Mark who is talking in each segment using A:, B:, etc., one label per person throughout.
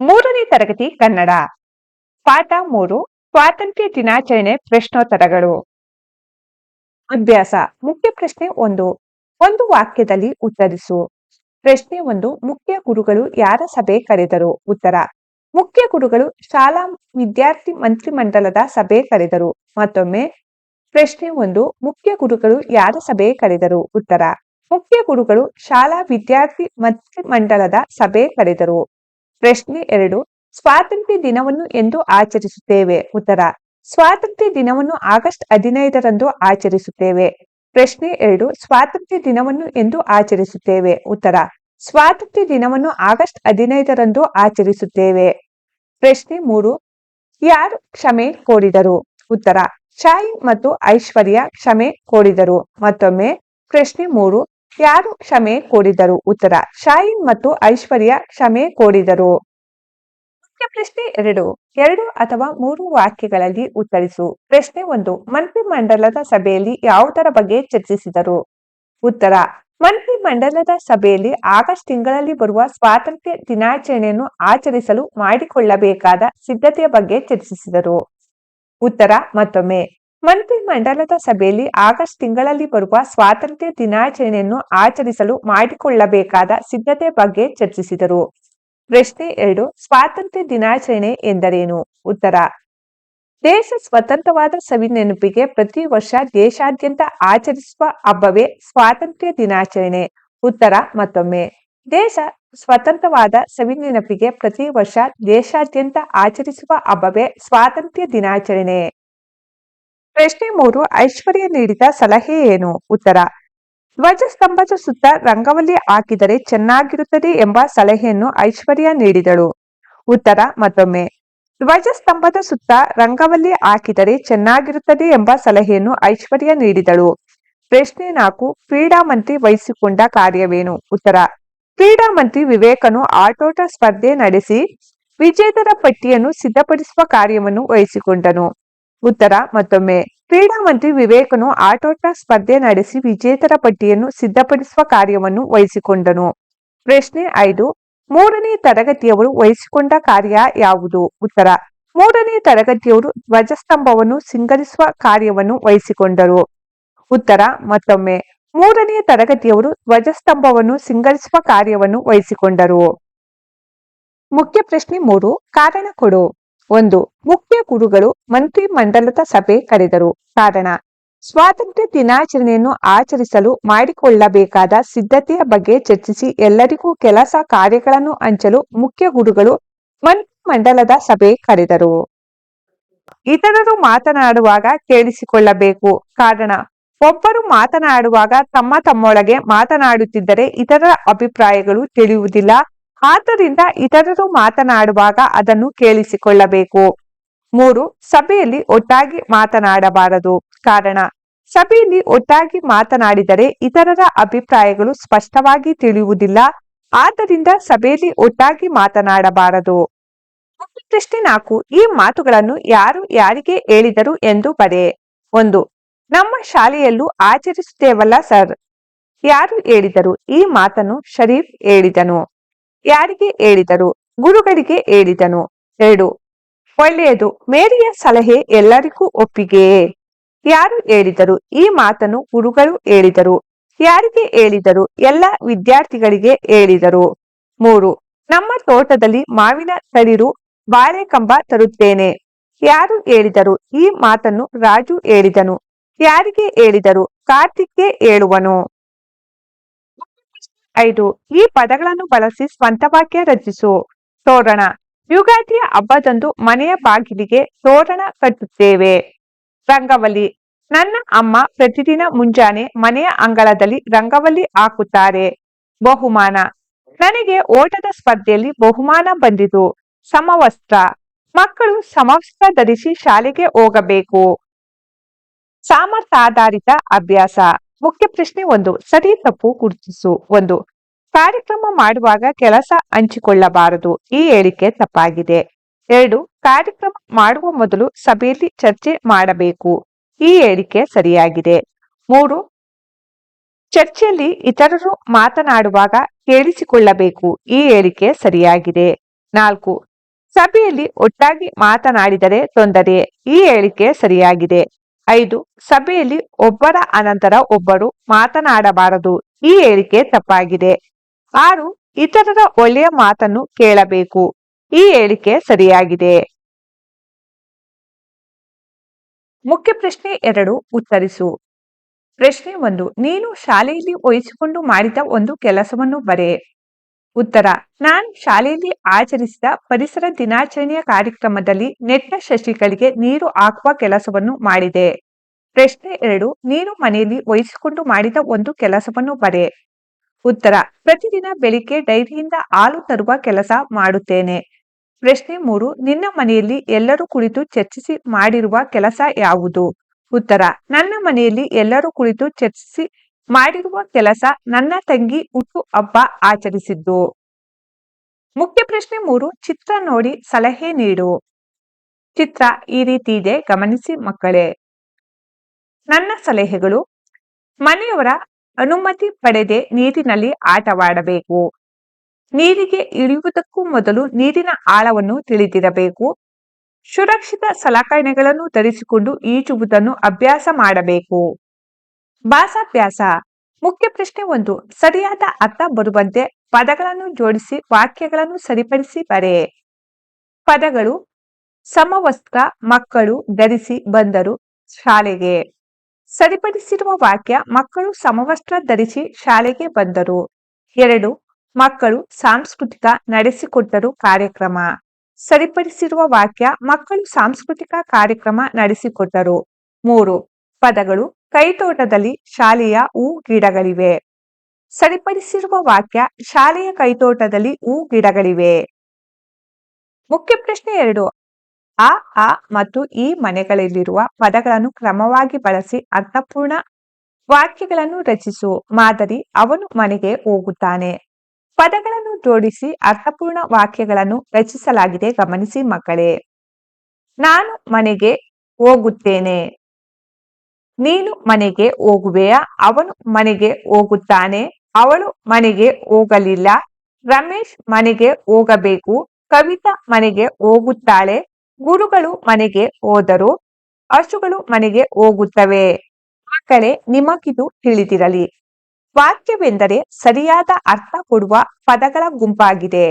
A: ಮೂರನೇ ತರಗತಿ ಕನ್ನಡ. ಪಾಠ ಮೂರು, ಸ್ವಾತಂತ್ರ್ಯ ದಿನಾಚರಣೆ ಪ್ರಶ್ನೋತ್ತರಗಳು. ಅಭ್ಯಾಸ, ಮುಖ್ಯ ಪ್ರಶ್ನೆ ಒಂದು. ಒಂದು ವಾಕ್ಯದಲ್ಲಿ ಉತ್ತರಿಸು. ಪ್ರಶ್ನೆ ಒಂದು, ಮುಖ್ಯ ಗುರುಗಳು ಯಾರ ಸಭೆ ಕರೆದರು? ಉತ್ತರ, ಮುಖ್ಯ ಗುರುಗಳು ಶಾಲಾ ವಿದ್ಯಾರ್ಥಿ ಮಂತ್ರಿಮಂಡಲದ ಸಭೆ ಕರೆದರು. ಮತ್ತೊಮ್ಮೆ, ಪ್ರಶ್ನೆ ಒಂದು, ಮುಖ್ಯ ಗುರುಗಳು ಯಾರ ಸಭೆ ಕರೆದರು? ಉತ್ತರ, ಮುಖ್ಯ ಗುರುಗಳು ಶಾಲಾ ವಿದ್ಯಾರ್ಥಿ ಮಂತ್ರಿಮಂಡಲದ ಸಭೆ ಕರೆದರು. ಪ್ರಶ್ನೆ ಎರಡು, ಸ್ವಾತಂತ್ರ್ಯ ದಿನವನ್ನು ಎಂದು ಆಚರಿಸುತ್ತೇವೆ. ಉತ್ತರ, ಸ್ವಾತಂತ್ರ್ಯ ದಿನವನ್ನು ಆಗಸ್ಟ್ ಹದಿನೈದರಂದು ಆಚರಿಸುತ್ತೇವೆ. ಪ್ರಶ್ನೆ ಎರಡು, ಸ್ವಾತಂತ್ರ್ಯ ದಿನವನ್ನು ಎಂದು ಆಚರಿಸುತ್ತೇವೆ. ಉತ್ತರ, ಸ್ವಾತಂತ್ರ್ಯ ದಿನವನ್ನು ಆಗಸ್ಟ್ ಹದಿನೈದರಂದು ಆಚರಿಸುತ್ತೇವೆ. ಪ್ರಶ್ನೆ ಮೂರು, ಯಾರು ಕ್ಷಮೆ ಕೋರಿದರು? ಉತ್ತರ ಶಾಯಿ ಮತ್ತು ಐಶ್ವರ್ಯ ಕ್ಷಮೆ ಕೋರಿದರು. ಮತ್ತೊಮ್ಮೆ ಪ್ರಶ್ನೆ ಮೂರು ಯಾರು ಕ್ಷಮೆ ಕೋರಿದರು? ಉತ್ತರ ಶಾಯಿನ್ ಮತ್ತು ಐಶ್ವರ್ಯ ಕ್ಷಮೆ ಕೋರಿದರು. ಮುಖ್ಯ ಪ್ರಶ್ನೆ ಎರಡು ಎರಡು ಅಥವಾ ಮೂರು ವಾಕ್ಯಗಳಲ್ಲಿ ಉತ್ತರಿಸು. ಪ್ರಶ್ನೆ ಒಂದು, ಮಂತ್ರಿಮಂಡಲದ ಸಭೆಯಲ್ಲಿ ಯಾವುದರ ಬಗ್ಗೆ ಚರ್ಚಿಸಿದರು? ಉತ್ತರ, ಮಂತ್ರಿಮಂಡಲದ ಸಭೆಯಲ್ಲಿ ಆಗಸ್ಟ್ ತಿಂಗಳಲ್ಲಿ ಬರುವ ಸ್ವಾತಂತ್ರ್ಯ ದಿನಾಚರಣೆಯನ್ನು ಆಚರಿಸಲು ಮಾಡಿಕೊಳ್ಳಬೇಕಾದ ಸಿದ್ಧತೆಯ ಬಗ್ಗೆ ಚರ್ಚಿಸಿದರು. ಉತ್ತರ, ಮತ್ತೊಮ್ಮೆ ಮಂತ್ರಿಮಂಡಲದ ಸಭೆಯಲ್ಲಿ ಆಗಸ್ಟ್ ತಿಂಗಳಲ್ಲಿ ಬರುವ ಸ್ವಾತಂತ್ರ್ಯ ದಿನಾಚರಣೆಯನ್ನು ಆಚರಿಸಲು ಮಾಡಿಕೊಳ್ಳಬೇಕಾದ ಸಿದ್ಧತೆ ಬಗ್ಗೆ ಚರ್ಚಿಸಿದರು. ಪ್ರಶ್ನೆ ಎರಡು, ಸ್ವಾತಂತ್ರ್ಯ ದಿನಾಚರಣೆ ಎಂದರೇನು? ಉತ್ತರ, ದೇಶ ಸ್ವತಂತ್ರವಾದ ಸವಿ ನೆನಪಿಗೆ ಪ್ರತಿ ವರ್ಷ ದೇಶಾದ್ಯಂತ ಆಚರಿಸುವ ಹಬ್ಬವೇ ಸ್ವಾತಂತ್ರ್ಯ ದಿನಾಚರಣೆ. ಉತ್ತರ, ಮತ್ತೊಮ್ಮೆ, ದೇಶ ಸ್ವತಂತ್ರವಾದ ಸವಿ ನೆನಪಿಗೆ ಪ್ರತಿ ವರ್ಷ ದೇಶಾದ್ಯಂತ ಆಚರಿಸುವ ಹಬ್ಬವೇ ಸ್ವಾತಂತ್ರ್ಯ ದಿನಾಚರಣೆ. ಪ್ರಶ್ನೆ ಮೂರು, ಐಶ್ವರ್ಯ ನೀಡಿದ ಸಲಹೆ ಏನು? ಉತ್ತರ ಧ್ವಜಸ್ತಂಭದ ಸುತ್ತ ರಂಗವಲ್ಲಿ ಹಾಕಿದರೆ ಚೆನ್ನಾಗಿರುತ್ತದೆ ಎಂಬ ಸಲಹೆಯನ್ನು ಐಶ್ವರ್ಯ ನೀಡಿದಳು. ಉತ್ತರ, ಮತ್ತೊಮ್ಮೆ ಧ್ವಜಸ್ತಂಭದ ಸುತ್ತ ರಂಗವಲ್ಲಿ ಹಾಕಿದರೆ ಚೆನ್ನಾಗಿರುತ್ತದೆ ಎಂಬ ಸಲಹೆಯನ್ನು ಐಶ್ವರ್ಯ ನೀಡಿದಳು. ಪ್ರಶ್ನೆ ನಾಲ್ಕು, ಕ್ರೀಡಾ ಮಂತ್ರಿ ವಹಿಸಿಕೊಂಡ ಕಾರ್ಯವೇನು? ಉತ್ತರ, ಕ್ರೀಡಾ ಮಂತ್ರಿ ವಿವೇಕನು ಆಟೋಟ ಸ್ಪರ್ಧೆ ನಡೆಸಿ ವಿಜೇತರ ಪಟ್ಟಿಯನ್ನು ಸಿದ್ಧಪಡಿಸುವ ಕಾರ್ಯವನ್ನು ವಹಿಸಿಕೊಂಡನು. ಉತ್ತರ, ಮತ್ತೊಮ್ಮೆ. ಕ್ರೀಡಾ ಮಂತ್ರಿ ವಿವೇಕನು ಆಟೋಟ ಸ್ಪರ್ಧೆ ನಡೆಸಿ ವಿಜೇತರ ಪಟ್ಟಿಯನ್ನು ಸಿದ್ಧಪಡಿಸುವ ಕಾರ್ಯವನ್ನು ವಹಿಸಿಕೊಂಡನು. ಪ್ರಶ್ನೆ ಐದು, ಮೂರನೇ ತರಗತಿಯವರು ವಹಿಸಿಕೊಂಡ ಕಾರ್ಯ ಯಾವುದು? ಉತ್ತರ, ಮೂರನೇ ತರಗತಿಯವರು ಧ್ವಜಸ್ತಂಭವನ್ನು ಸಿಂಗರಿಸುವ ಕಾರ್ಯವನ್ನು ವಹಿಸಿಕೊಂಡರು. ಉತ್ತರ, ಮತ್ತೊಮ್ಮೆ. ಮೂರನೇ ತರಗತಿಯವರು ಧ್ವಜಸ್ತಂಭವನ್ನು ಸಿಂಗರಿಸುವ ಕಾರ್ಯವನ್ನು ವಹಿಸಿಕೊಂಡರು. ಮುಖ್ಯ ಪ್ರಶ್ನೆ ಮೂರು, ಕಾರಣ ಕೊಡು. ಒಂದು ಮುಖ್ಯ ಗುರುಗಳು ಮಂತ್ರಿ ಮಂಡಲದ ಸಭೆ ಕರೆದರು. ಕಾರಣ, ಸ್ವಾತಂತ್ರ್ಯ ದಿನಾಚರಣೆಯನ್ನು ಆಚರಿಸಲು ಮಾಡಿಕೊಳ್ಳಬೇಕಾದ ಸಿದ್ಧತೆಯ ಬಗ್ಗೆ ಚರ್ಚಿಸಿ ಎಲ್ಲರಿಗೂ ಕೆಲಸ ಕಾರ್ಯಗಳನ್ನು ಹಂಚಲು ಮುಖ್ಯ ಗುರುಗಳು ಮಂತ್ರಿ ಮಂಡಲದ ಸಭೆ ಕರೆದರು. ಇತರರು ಮಾತನಾಡುವಾಗ ಕೇಳಿಸಿಕೊಳ್ಳಬೇಕು. ಕಾರಣ, ಒಬ್ಬರು ಮಾತನಾಡುವಾಗ ತಮ್ಮ ತಮ್ಮೊಳಗೆ ಮಾತನಾಡುತ್ತಿದ್ದರೆ ಇತರ ಅಭಿಪ್ರಾಯಗಳು ತಿಳಿಯುವುದಿಲ್ಲ. ಆದ್ದರಿಂದ ಇತರರು ಮಾತನಾಡುವಾಗ ಅದನ್ನು ಕೇಳಿಸಿಕೊಳ್ಳಬೇಕು. ಮೂರು, ಸಭೆಯಲ್ಲಿ ಒಟ್ಟಾಗಿ ಮಾತನಾಡಬಾರದು. ಕಾರಣ, ಸಭೆಯಲ್ಲಿ ಒಟ್ಟಾಗಿ ಮಾತನಾಡಿದರೆ ಇತರರ ಅಭಿಪ್ರಾಯಗಳು ಸ್ಪಷ್ಟವಾಗಿ ತಿಳಿಯುವುದಿಲ್ಲ. ಆದ್ದರಿಂದ ಸಭೆಯಲ್ಲಿ ಒಟ್ಟಾಗಿ ಮಾತನಾಡಬಾರದು. ಪ್ರಶ್ನೆ ನಾಲ್ಕು, ಈ ಮಾತುಗಳನ್ನು ಯಾರು ಯಾರಿಗೆ ಹೇಳಿದರು ಎಂದು ಬರೆ. ಒಂದು, ನಮ್ಮ ಶಾಲೆಯಲ್ಲೂ ಆಚರಿಸುತ್ತೇವಲ್ಲ ಸರ್? ಯಾರು ಹೇಳಿದರು? ಈ ಮಾತನ್ನು ಶರೀಫ್ ಹೇಳಿದನು. ಯಾರಿಗೆ ಹೇಳಿದರು? ಗುರುಗಳಿಗೆ ಹೇಳಿದನು. ಎರಡು, ಒಳ್ಳೆಯದು. ಮೇರಿಯ ಸಲಹೆ ಎಲ್ಲರಿಗೂ ಒಪ್ಪಿಗೆಯೇ ಯಾರು ಹೇಳಿದರು? ಈ ಮಾತನ್ನು ಗುರುಗಳು ಹೇಳಿದರು. ಯಾರಿಗೆ ಹೇಳಿದರು? ಎಲ್ಲ ವಿದ್ಯಾರ್ಥಿಗಳಿಗೆ ಹೇಳಿದರು. ಮೂರು, ನಮ್ಮ ತೋಟದಲ್ಲಿ ಮಾವಿನ ತಳಿರು ಬಾಳೆಕಂಬ ತರುತ್ತೇನೆ. ಯಾರು ಹೇಳಿದರು? ಈ ಮಾತನ್ನು ರಾಜು ಹೇಳಿದನು. ಯಾರಿಗೆ ಹೇಳಿದರು? ಕಾರ್ತಿಕ್ಗೆ ಹೇಳುವನು. ಐದು. ಈ ಪದಗಳನ್ನು ಬಳಸಿ ಸ್ವಂತ ವಾಕ್ಯ ರಚಿಸು. ತೋರಣ ಯುಗಾದಿಯ ಹಬ್ಬದಂದು ಮನೆಯ ಬಾಗಿಲಿಗೆ ತೋರಣ ಕಟ್ಟುತ್ತೇವೆ. ರಂಗವಲ್ಲಿ. ನನ್ನ ಅಮ್ಮ ಪ್ರತಿದಿನ ಮುಂಜಾನೆ ಮನೆಯ ಅಂಗಳದಲ್ಲಿ ರಂಗವಲ್ಲಿ ಹಾಕುತ್ತಾರೆ. ಬಹುಮಾನ. ನನಗೆ ಓಟದ ಸ್ಪರ್ಧೆಯಲ್ಲಿ ಬಹುಮಾನ ಬಂದಿತು. ಸಮವಸ್ತ್ರ. ಮಕ್ಕಳು ಸಮವಸ್ತ್ರ ಧರಿಸಿ ಶಾಲೆಗೆ ಹೋಗಬೇಕು. ಸಾಮರ್ಥ್ಯ ಆಧಾರಿತ ಅಭ್ಯಾಸ. ಮುಖ್ಯ ಪ್ರಶ್ನೆ ಒಂದು, ಸರಿ ತಪ್ಪು ಗುರುತಿಸು. ಒಂದು, ಕಾರ್ಯಕ್ರಮ ಮಾಡುವಾಗ ಕೆಲಸ ಹಂಚಿಕೊಳ್ಳಬಾರದು. ಈ ಹೇಳಿಕೆ ತಪ್ಪಾಗಿದೆ. ಎರಡು, ಕಾರ್ಯಕ್ರಮ ಮಾಡುವ ಮೊದಲು ಸಭೆಯಲ್ಲಿ ಚರ್ಚೆ ಮಾಡಬೇಕು. ಈ ಹೇಳಿಕೆ ಸರಿಯಾಗಿದೆ. ಮೂರು, ಚರ್ಚೆಯಲ್ಲಿ ಇತರರು ಮಾತನಾಡುವಾಗ ಕೇಳಿಸಿಕೊಳ್ಳಬೇಕು. ಈ ಹೇಳಿಕೆ ಸರಿಯಾಗಿದೆ. ನಾಲ್ಕು, ಸಭೆಯಲ್ಲಿ ಒಟ್ಟಾಗಿ ಮಾತನಾಡಿದರೆ ತೊಂದರೆ. ಈ ಹೇಳಿಕೆ ಸರಿಯಾಗಿದೆ. ಐದು. ಸಭೆಯಲ್ಲಿ ಒಬ್ಬರ ಅನಂತರ ಒಬ್ಬರು ಮಾತನಾಡಬಾರದು. ಈ ಹೇಳಿಕೆ ತಪ್ಪಾಗಿದೆ. ಆರು. ಇತರರ ಒಳ್ಳೆಯ ಮಾತನ್ನು ಕೇಳಬೇಕು. ಈ ಹೇಳಿಕೆ ಸರಿಯಾಗಿದೆ. ಮುಖ್ಯ ಪ್ರಶ್ನೆ ಎರಡು. ಉತ್ತರಿಸು. ಪ್ರಶ್ನೆ ಒಂದು. ನೀನು ಶಾಲೆಯಲ್ಲಿ ವಹಿಸಿಕೊಂಡು ಮಾಡಿದ ಒಂದು ಕೆಲಸವನ್ನು ಬರೆ. ಉತ್ತರ, ನಾನು ಶಾಲೆಯಲ್ಲಿ ಆಚರಿಸಿದ ಪರಿಸರ ದಿನಾಚರಣೆಯ ಕಾರ್ಯಕ್ರಮದಲ್ಲಿ ನೆಟ್ಟ ಶಶಿಗಳಿಗೆ ನೀರು ಹಾಕುವ ಕೆಲಸವನ್ನು ಮಾಡಿದೆ. ಪ್ರಶ್ನೆ ಎರಡು ನೀನು ಮನೆಯಲ್ಲಿ ವಹಿಸಿಕೊಂಡು ಮಾಡಿದ ಒಂದು ಕೆಲಸವನ್ನು ಬರೆ. ಉತ್ತರ, ಪ್ರತಿದಿನ ಬೆಳಿಗ್ಗೆ ಡೈರಿಯಿಂದ ಹಾಲು ತರುವ ಕೆಲಸ ಮಾಡುತ್ತೇನೆ. ಪ್ರಶ್ನೆ ಮೂರು, ನಿನ್ನ ಮನೆಯಲ್ಲಿ ಎಲ್ಲರೂ ಕುಳಿತು ಚರ್ಚಿಸಿ ಮಾಡಿರುವ ಕೆಲಸ ಯಾವುದು? ಉತ್ತರ, ನನ್ನ ಮನೆಯಲ್ಲಿ ಎಲ್ಲರೂ ಕುಳಿತು ಚರ್ಚಿಸಿ ಮಾಡಿರುವ ಕೆಲಸ ನನ್ನ ತಂಗಿ ಹುಟ್ಟು ಹಬ್ಬ ಆಚರಿಸಿದ್ದು. ಮುಖ್ಯ ಪ್ರಶ್ನೆ ಮೂರು, ಚಿತ್ರ ನೋಡಿ ಸಲಹೆ ನೀಡು. ಚಿತ್ರ ಈ ರೀತಿ ಇದೆ, ಗಮನಿಸಿ ಮಕ್ಕಳೇ. ನನ್ನ ಸಲಹೆಗಳು, ಮನೆಯವರ ಅನುಮತಿ ಪಡೆದೆ ನೀರಿನಲ್ಲಿ ಆಟವಾಡಬೇಕು. ನೀರಿಗೆ ಇಳಿಯುವುದಕ್ಕೂ ಮೊದಲು ನೀರಿನ ಆಳವನ್ನು ತಿಳಿದಿರಬೇಕು. ಸುರಕ್ಷಿತ ಸಲಕರಣೆಗಳನ್ನು ಧರಿಸಿಕೊಂಡು ಈಜುವುದನ್ನು ಅಭ್ಯಾಸ ಮಾಡಬೇಕು. ಭಾಷಾಭ್ಯಾಸ. ಮುಖ್ಯ ಪ್ರಶ್ನೆ ಒಂದು, ಸರಿಯಾದ ಅರ್ಥ ಬರುವಂತೆ ಪದಗಳನ್ನು ಜೋಡಿಸಿ ವಾಕ್ಯಗಳನ್ನು ಸರಿಪಡಿಸಿ ಬರೆ. ಪದಗಳು, ಸಮವಸ್ತ್ರ ಮಕ್ಕಳು ಧರಿಸಿ ಬಂದರು ಶಾಲೆಗೆ. ಸರಿಪಡಿಸಿರುವ ವಾಕ್ಯ ಮಕ್ಕಳು ಸಮವಸ್ತ್ರ ಧರಿಸಿ ಶಾಲೆಗೆ ಬಂದರು. ಎರಡು, ಮಕ್ಕಳು ಸಾಂಸ್ಕೃತಿಕ ನಡೆಸಿಕೊಟ್ಟರು ಕಾರ್ಯಕ್ರಮ. ಸರಿಪಡಿಸಿರುವ ವಾಕ್ಯ ಮಕ್ಕಳು ಸಾಂಸ್ಕೃತಿಕ ಕಾರ್ಯಕ್ರಮ ನಡೆಸಿಕೊಟ್ಟರು. ಮೂರು, ಪದಗಳು ಕೈತೋಟದಲ್ಲಿ ಶಾಲೆಯ ಹೂ ಗಿಡಗಳಿವೆ. ಸರಿಪಡಿಸಿರುವ ವಾಕ್ಯ, ಶಾಲೆಯ ಕೈತೋಟದಲ್ಲಿ ಹೂ ಗಿಡಗಳಿವೆ ಮುಖ್ಯ ಪ್ರಶ್ನೆ ಎರಡು. ಆ ಆ ಮತ್ತು ಈ ಮನೆಗಳಲ್ಲಿರುವ ಪದಗಳನ್ನು ಕ್ರಮವಾಗಿ ಬಳಸಿ ಅರ್ಥಪೂರ್ಣ ವಾಕ್ಯಗಳನ್ನು ರಚಿಸು. ಮಾದರಿ, ಅವನು ಮನೆಗೆ ಹೋಗುತ್ತಾನೆ. ಪದಗಳನ್ನು ಜೋಡಿಸಿ ಅರ್ಥಪೂರ್ಣ ವಾಕ್ಯಗಳನ್ನು ರಚಿಸಲಾಗಿದೆ. ಗಮನಿಸಿ ಮಕ್ಕಳೇ. ನಾನು ಮನೆಗೆ ಹೋಗುತ್ತೇನೆ. ನೀನು ಮನೆಗೆ ಹೋಗುವೆಯಾ? ಅವನು ಮನೆಗೆ ಹೋಗುತ್ತಾನೆ. ಅವಳು ಮನೆಗೆ ಹೋಗಲಿಲ್ಲ. ರಮೇಶ್ ಮನೆಗೆ ಹೋಗಬೇಕು. ಕವಿತಾ ಮನೆಗೆ ಹೋಗುತ್ತಾಳೆ. ಗುರುಗಳು ಮನೆಗೆ ಹೋದರು. ಹಸುಗಳು ಮನೆಗೆ ಹೋಗುತ್ತವೆ. ಮಕ್ಕಳೇ ನಿಮಗಿದು ತಿಳಿದಿರಲಿ. ವಾಕ್ಯವೆಂದರೆ ಸರಿಯಾದ ಅರ್ಥ ಕೊಡುವ ಪದಗಳ ಗುಂಪಾಗಿದೆ.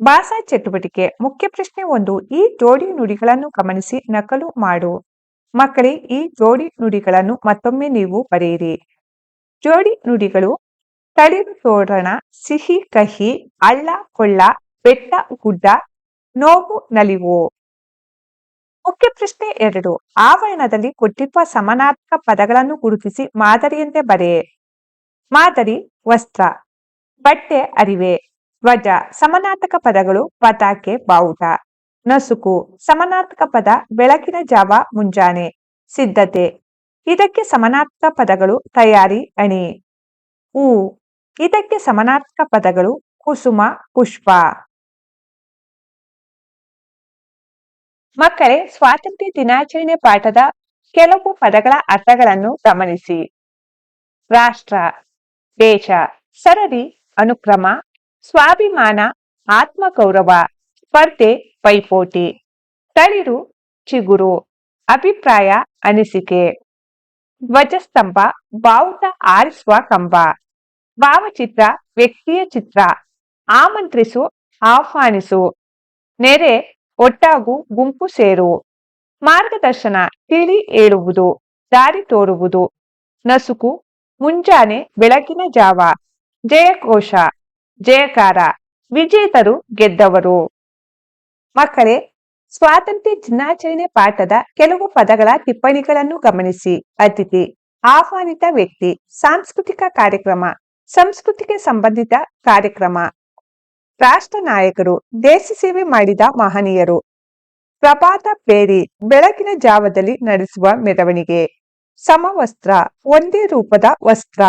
A: ಭಾಷಾ ಚಟುವಟಿಕೆ ಮುಖ್ಯ ಪ್ರಶ್ನೆ ಒಂದು. ಈ ಜೋಡಿ ನುಡಿಗಳನ್ನು ಗಮನಿಸಿ ನಕಲು ಮಾಡು. ಮಕ್ಕಳೇ, ಈ ಜೋಡಿ ನುಡಿಗಳನ್ನು ಮತ್ತೊಮ್ಮೆ ನೀವು ಬರೆಯಿರಿ. ಜೋಡಿ ನುಡಿಗಳು, ತಳಿರು ತೋರಣ ಸಿಹಿ ಕಹಿ, ಅಳ್ಳ ಕೊಳ್ಳ, ಬೆಟ್ಟ ಗುಡ್ಡ, ನೋವು ನಲಿವು. ಮುಖ್ಯ ಪ್ರಶ್ನೆ ಎರಡು, ಆವರಣದಲ್ಲಿ ಕೊಟ್ಟಿರುವ ಸಮಾನಾರ್ಥಕ ಪದಗಳನ್ನು ಗುರುತಿಸಿ ಮಾದರಿಯಂತೆ ಬರೆ. ಮಾದರಿ, ವಸ್ತ್ರ. ಬಟ್ಟೆ, ಅರಿವೆ. ಧ್ವಜ ಸಮಾನಾರ್ಥಕ ಪದಗಳು ಪತಾಕೆ ಬಾವುಟ. ನಸುಕು, ಸಮನಾರ್ಥಕ ಪದ ಬೆಳಕಿನ ಜಾವ ಮುಂಜಾನೆ. ಸಿದ್ಧತೆ, ಇದಕ್ಕೆ ಸಮಾನಾರ್ಥಕ ಪದಗಳು ತಯಾರಿ, ಅಣಿ. ಹೂ ಇದಕ್ಕೆ ಸಮನಾರ್ಥಕ ಪದಗಳು ಕುಸುಮ, ಪುಷ್ಪ. ಮಕ್ಕಳೇ, ಸ್ವಾತಂತ್ರ್ಯ ದಿನಾಚರಣೆ ಪಾಠದ ಕೆಲವು ಪದಗಳ ಅರ್ಥಗಳನ್ನು ಗಮನಿಸಿ. ರಾಷ್ಟ್ರ, ದೇಶ, ಸರದಿ, ಅನುಕ್ರಮ, ಸ್ವಾಭಿಮಾನ, ಆತ್ಮಗೌರವ. ಸ್ಪರ್ಧೆ ಪೈಪೋಟಿ. ತಳಿರು, ಚಿಗುರು, ಅಭಿಪ್ರಾಯ ಅನಿಸಿಕೆ. ಧ್ವಜಸ್ತಂಭ, ಬಾವುಟ ಆರಿಸುವ ಕಂಬ. ಭಾವಚಿತ್ರ, ವ್ಯಕ್ತಿಯ ಚಿತ್ರ. ಆಮಂತ್ರಿಸು, ಆಹ್ವಾನಿಸು. ನೆರೆ, ಒಟ್ಟಾಗು ಗುಂಪು ಸೇರು. ಮಾರ್ಗದರ್ಶನ, ತಿಳಿ ಏಳುವುದು ದಾರಿ ತೋರುವುದು. ನಸುಕು, ಮುಂಜಾನೆ ಬೆಳಗಿನ ಜಾವ. ಜಯಕೋಶ ಜಯಕಾರ. ವಿಜೇತರು ಗೆದ್ದವರು. ಮಕ್ಕಳೇ, ಸ್ವಾತಂತ್ರ್ಯ ದಿನಾಚರಣೆ ಪಾಠದ ಕೆಲವು ಪದಗಳ ಟಿಪ್ಪಣಿಗಳನ್ನು ಗಮನಿಸಿ. ಅತಿಥಿ, ಆಹ್ವಾನಿತ ವ್ಯಕ್ತಿ, ಸಾಂಸ್ಕೃತಿಕ ಕಾರ್ಯಕ್ರಮ, ಸಂಸ್ಕೃತಿಗೆ ಸಂಬಂಧಿತ ಕಾರ್ಯಕ್ರಮ. ರಾಷ್ಟ್ರ ನಾಯಕರು, ದೇಶ ಸೇವೆ ಮಾಡಿದ ಮಹನೀಯರು. ಪ್ರಭಾತ ಪೇರಿ ಬೆಳಕಿನ ಜಾವದಲ್ಲಿ ನಡೆಸುವ ಮೆರವಣಿಗೆ. ಸಮವಸ್ತ್ರ, ಒಂದೇ ರೂಪದ ವಸ್ತ್ರ.